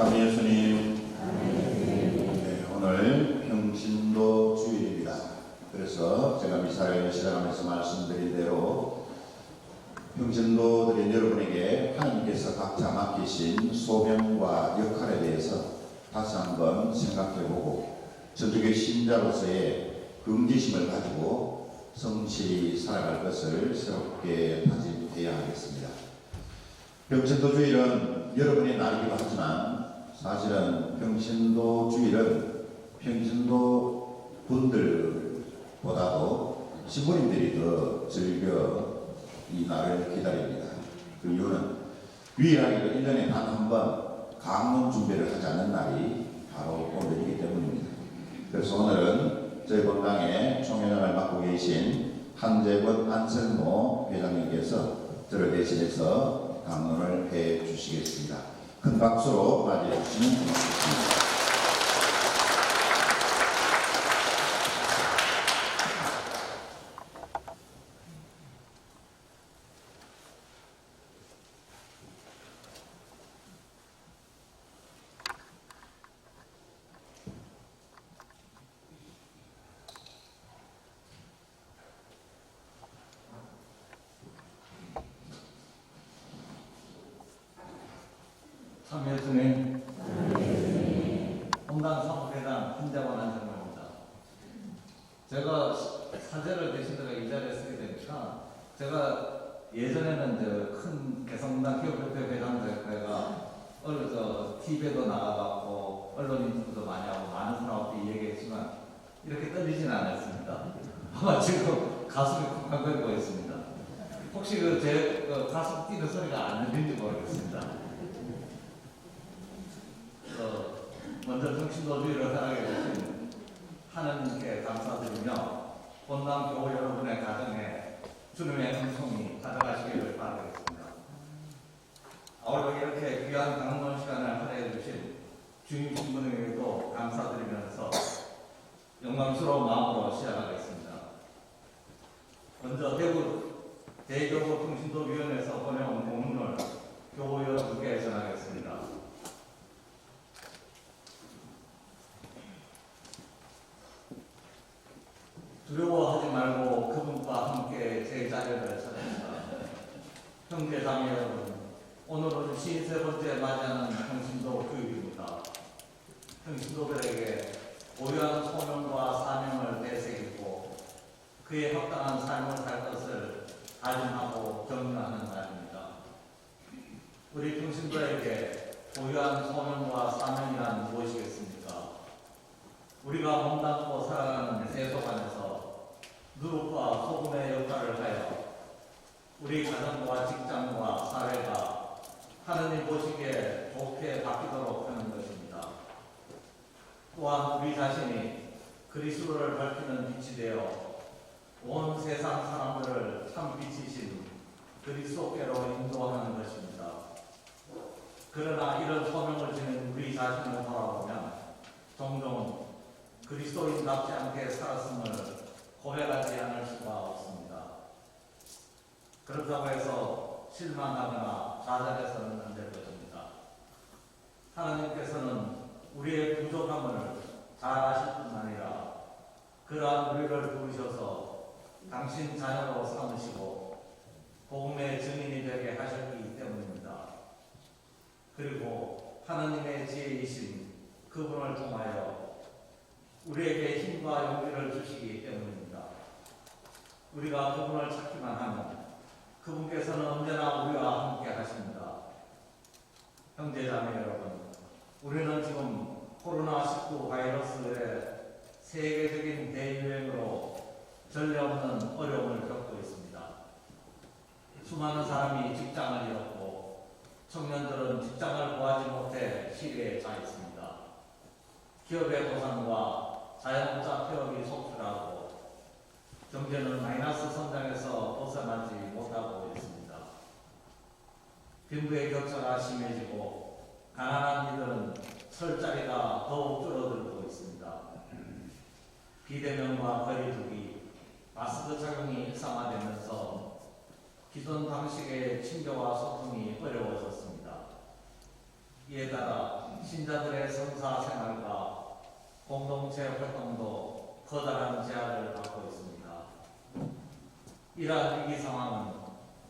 아멘 예수님. 네, 오늘 평신도 주일입니다. 그래서 제가 미사를 시작하면서 말씀드린 대로 평신도들인 여러분에게 하나님께서 각자 맡기신 소명과 역할에 대해서 다시 한번 생각해보고 저쪽의 신자로서의 긍지심을 가지고 성실히 살아갈 것을 새롭게 다짐해야 하겠습니다. 병신도 주일은 여러분의 날이기도 하지만 사실은 병신도 주일은 병신도 분들보다도 신부님들이 더 즐겨 이 날을 기다립니다. 그 이유는 유일하게 1년에 단 한 번 강론 준비를 하지 않는 날이 바로 오늘이기 때문입니다. 그래서 오늘은 저희 본당에 총회장을 맡고 계신 한재권 안성모 회장님께서 저를 대신해서 강론을 해 주시겠습니다. 큰 박수로 맞이해 주시면 고맙겠습니다. 참여 주님, 본당 사무회장 한자원 안정입니다. 제가 사제를 대신들어 이 자리에 쓰게 되니까 제가 예전에는 큰 개성당 기업협회 회장 대회가 얼저 TV에도 나가갖고 언론 인터뷰도 많이 하고 많은 사람들이 얘기했지만 이렇게 떨리지는 않았습니다. 아마 지금 가슴이 쿵쾅거리고 있습니다. 혹시 그제 그 가슴 뛰는 소리가 안 들린지 모르겠습니다. 어, 먼저 정신도주의를 하게 되신 하나님께 감사드리며 본당 교우 여러분의 가정에 주님의 은총이 가져가시기를 바라겠습니다. 아울러 이렇게 귀한 강론 시간을 할애해 주신 주임 신부님에게도 감사드리면서 영광스러운 마음으로 시작하겠습니다. 먼저 대구 대교구 통신도위원회에서 보내온 공문을 교우 여러분께 전하겠습니다. 두려워하지 말고 그분과 함께 제 자리를 찾았다. 형제 자매 여러분, 오늘은 53번째 맞이하는 평신도 교육입니다. 평신도들에게 고유한 소명과 사명을 되새기고 그에 합당한 삶을 살 것을 다짐하고 격려하는 날입니다. 우리 평신도에게 고유한 소명과 사명이란 무엇이겠습니까? 우리가 몸담고 살아가는 세속안에서 누룩과 소금의 역할을 하여 우리 가정과 직장과 사회가 하느님 보시기에 좋게 바뀌도록 하는 것입니다. 또한 우리 자신이 그리스도를 밝히는 빛이 되어 온 세상 사람들을 참 빛이신 그리스도께로 인도하는 것입니다. 그러나 이런 소명을 지닌 우리 자신을 돌아보면 종종 그리스도인답지 않게 살았음을 고백하지 않을 수가 없습니다. 그렇다고 해서 실망하거나 좌절해서는 안 될 것입니다. 하나님께서는 우리의 부족함을 잘 아실 뿐 아니라 그러한 우리를 부르셔서 당신 자녀로 삼으시고 복음의 증인이 되게 하셨기 때문입니다. 그리고 하나님의 지혜이신 그분을 통하여 우리에게 힘과 용기를 주시기 때문입니다. 우리가 그분을 찾기만 하면 그분께서는 언제나 우리와 함께 하십니다. 형제자매 여러분, 우리는 지금 코로나19 바이러스의 세계적인 대유행으로 전례 없는 어려움을 겪고 있습니다. 수많은 사람이 직장을 잃었고 청년들은 직장을 구하지 못해 시리에 차 있습니다. 기업의 도산과 자영업자 폐업이 속출하고 경제는 마이너스 성장에서 벗어나지 못하고 있습니다. 빈부의 격차가 심해지고 가난한 이들은 설 자리가 더욱 줄어들고 있습니다. 비대면과 거리두기, 마스크 착용이 일상화되면서 기존 방식의 친교와 소통이 어려워졌습니다. 이에 따라 신 공동체 활동도 커다란 제약을 받고 있습니다. 이러한 위기 상황은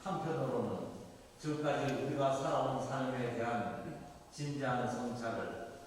한편으로는 지금까지 우리가 살아온 삶에 대한 진지한 성찰을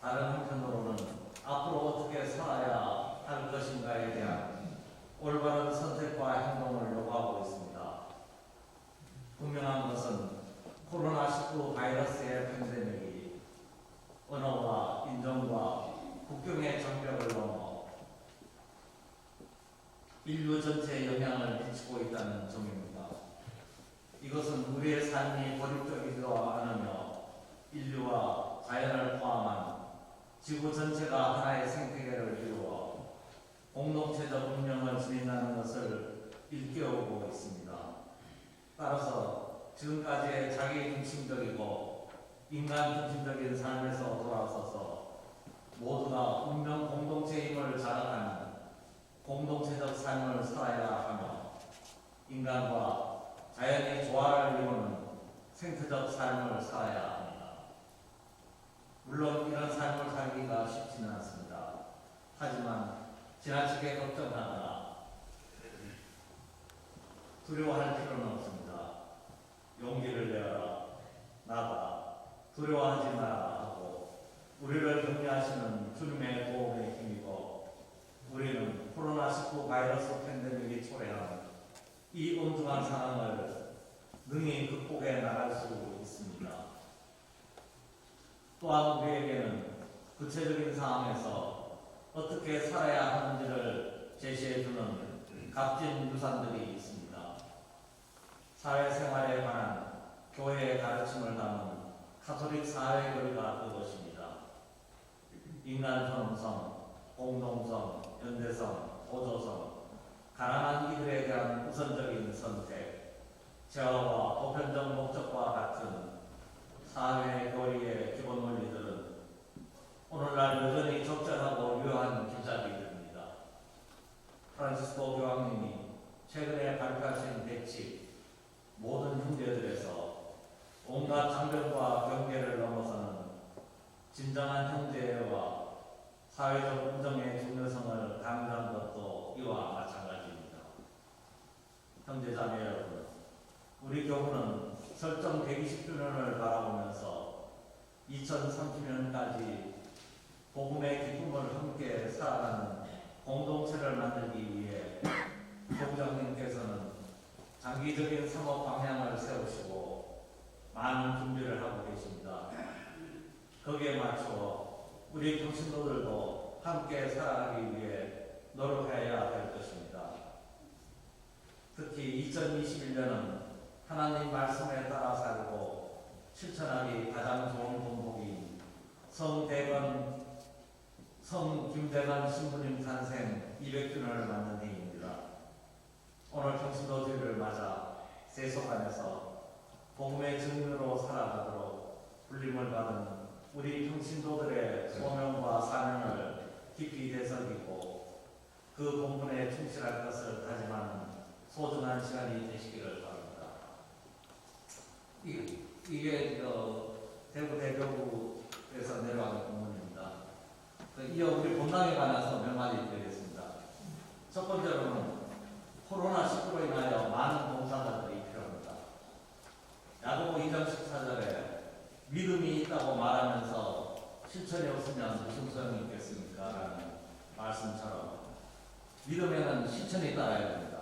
다른 한편으로는 앞으로 어떻게 살아야 할 것인가에 대한 올바른 선택과 행동을 요구하고 있습니다. 분명한 것은 코로나19 바이러스의 팬데믹이 언어와 인종과 국경의 장벽을 넘어 인류 전체에 영향을 미치고 있다는 점입니다. 이것은 우리의 삶이 고립적이지도 않으며 인류와 자연을 포함한 지구 전체가 하나의 생태계를 이루어 공동체적 운명을 지닌다는 것을 일깨우고 있습니다. 따라서 지금까지의 자기 중심적이고 인간 중심적인 삶에서 돌아서서 모두가 운명 공동체임을 자각하는 공동체적 삶을 살아야 하며 인간과 자연의 조화를 이루는 생태적 삶을 살아야 합니다. 물론 이런 삶을 살기가 쉽지는 않습니다. 하지만 지나치게 걱정하거나 두려워할 필요는 없습니다. 용기를 내어라, 나가, 두려워하지 마라 하고 우리를 격려하시는 주님의 도움에 힘입어 우리는 코로나19 바이러스 팬데믹이 초래한 이 엄중한 상황을 능히 극복해 나갈 수 있습니다. 또한 우리에게는 구체적인 상황에서 어떻게 살아야 하는지를 제시해주는 값진 유산들이 있습니다. 사회생활에 관한 교회의 가르침을 담은 카톨릭 사회 교리가 그것입니다. 인간 존엄성, 공동성, 연대성, 보조성, 가난한 이들에 대한 우선적인 선택, 제어와 보편적 목적과 같은 사회 교리의 기본 원리들은 오늘날 여전히 적절하고 유효한 길잡이들입니다. 프란시스코 교황님이 최근에 발표하신 대칙 모든 형제들에서 온갖 장벽과 경계를 넘어서는 진정한 형제와 사회적 운정의 중요성을 강조한 것도 이와 마찬가지입니다. 형제자매 여러분, 우리 교구는 설정 120주년을 바라보면서 2030년까지 복음의 기쁨을 함께 살아가는 공동체를 만들기 위해 교부장님께서는 장기적인 사업 방향을 세우시고 많은 준비를 하고 계십니다. 거기에 맞춰 우리 교신도들도 함께 살아가기 위해 노력해야 될 것입니다. 특히 2021년은 하나님 말씀에 따라 살고 실천하기 가장 좋은 방법이 성대건 성김대건 신부님 탄생 200주년을 맞는 해입니다. 오늘 평신도주의를 맞아 세속안에서 복음의 증인으로 살아가도록 불림을 받은 우리 평신도들의 소명과 사명을 깊이 되새기고 그 본분에 충실할 것을 다짐하는 소중한 시간이 되시기를 바랍니다. 이, 이게 어, 대구 대교구에서 내려가는 공문입니다. 그 이어 우리 본당에 관해서 몇 마디 드리겠습니다. 첫 번째로는 코로나19로 인하여 많은 봉사자들이 필요합니다. 야고보 2장 14절에 믿음이 있다고 말하면서 실천이 없으면 무슨 소용이 있겠습니까? 라는 말씀처럼 믿음에는 실천이 따라야 됩니다.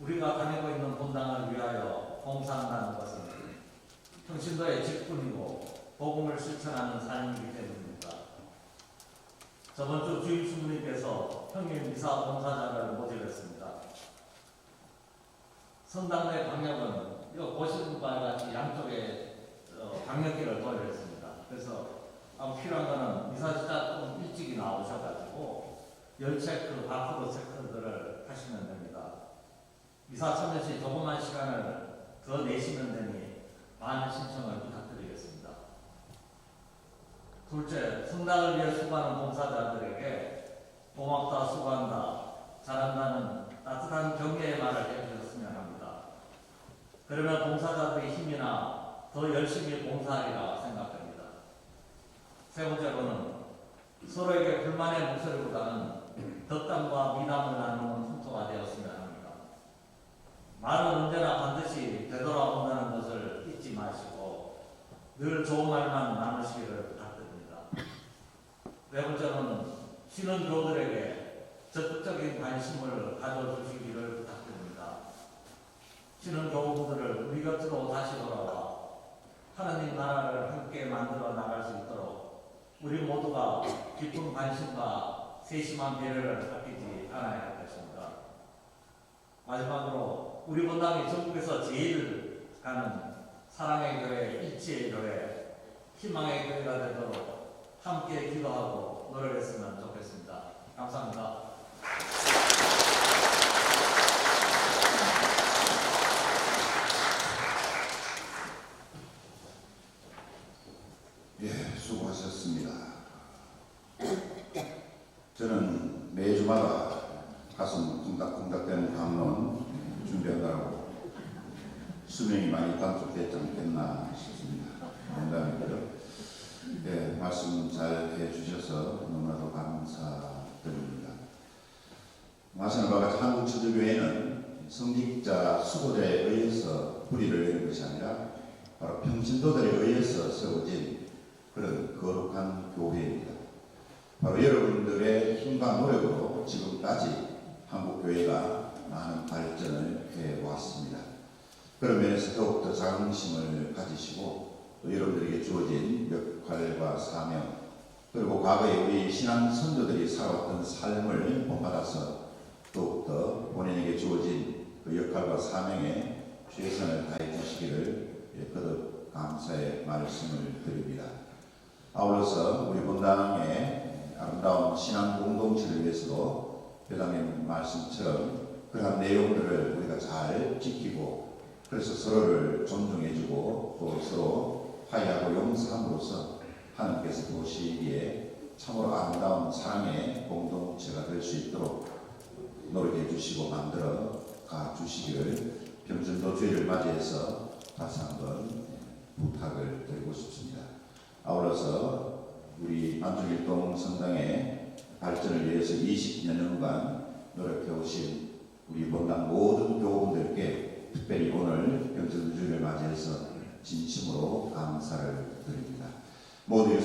우리가 다니고 있는 본당을 위하여 봉사한다는 것은 평신도의 직분이고 복음을 실천하는 삶이기 때문입니다. 저번 주 주임 신부님께서 평일 미사 봉사자를 모집했습니다. 성당 내 방역은 이거 보시는 바와 같이 양쪽에 어, 방역기를 도입했습니다. 그래서 아무 필요한 거는 진짜 좀 일찍이 나오셔가지고 열 체크, 바코드 체크들을 하시면 됩니다. 미사 참여 시 조금만 시간을 더 내시면 되니 많은 신청을 부탁드리겠습니다. 둘째, 성당을 위해 수고하는 봉사자들에게 고맙다, 수고한다, 잘한다는 따뜻한 격려의 말을 해주셨으면 합니다. 그러면 봉사자들의 힘이나 더 열심히 봉사하리라 생각됩니다. 세 번째로는 서로에게 불만의 목소리보다는 덕담과 미담을 나누는 풍토가 되었으면 합니다. 말은 언제나 반드시 되돌아온다는 것을 잊지 마시고 늘 좋은 말만 나누시기를 부탁드립니다. 네 번째로는 신은 교우들에게 적극적인 관심을 가져주시기를 부탁드립니다. 신은 교우들을 우리 곁으로 다시 돌아와 하나님 나라를 함께 만들어 나갈 수 있도록 모두가 깊은 관심과 세심한 배려를 아끼지 않아야 할 것입니다. 마지막으로 우리 본당이 전국에서 제일 가는 사랑의 교회, 일치의 교회, 희망의 교회가 되도록 함께 기도하고 노력했으면 좋겠습니다. 감사합니다. 예, 수고하셨습니다. 저는 매주마다 가슴 쿵닥쿵닥대는 강론 준비한다고 수명이 많이 단축되지 않겠나 싶습니다. 농담이고요. 예, 말씀 잘 해주셔서 너무나도 감사드립니다. 말씀을 바 같이 한국 천주교회는 성직자 수고자에 의해서 뿌리를 내는 것이 아니라 바로 평신도들에 의해서 세워진 그런 거룩한 교회입니다. 바로 여러분들의 힘과 노력으로 지금까지 한국 교회가 많은 발전을 해 왔습니다. 그런 면에서 더욱더 자긍심을 가지시고 또 여러분들에게 주어진 역할과 사명 그리고 과거에 우리 신앙 선조들이 살아왔던 삶을 본받아서 더욱더 본인에게 주어진 그 역할과 사명에 최선을 다해 주시기를 예, 거듭 감사의 말씀을 드립니다. 아울러서 우리 본당의 아름다운 신앙 공동체를 위해서도 회장님 말씀처럼 그러한 내용들을 우리가 잘 지키고 그래서 서로를 존중해주고 또 서로 화해하고 용서함으로써 하나님께서 보시기에 참으로 아름다운 사랑의 공동체가 될 수 있도록 노력해 주시고 만들어 가 주시기를 병전도 주의를 맞이해서 다시 한번 부탁을 드리고 싶습니다. 아울러서 우리 만중일동 성당의 발전을 위해서 20여 년간 노력해 오신 우리 본당 모든 교우분들께 특별히 오늘 병전주의를 맞이해서 진심으로 감사를 드립니다. 모두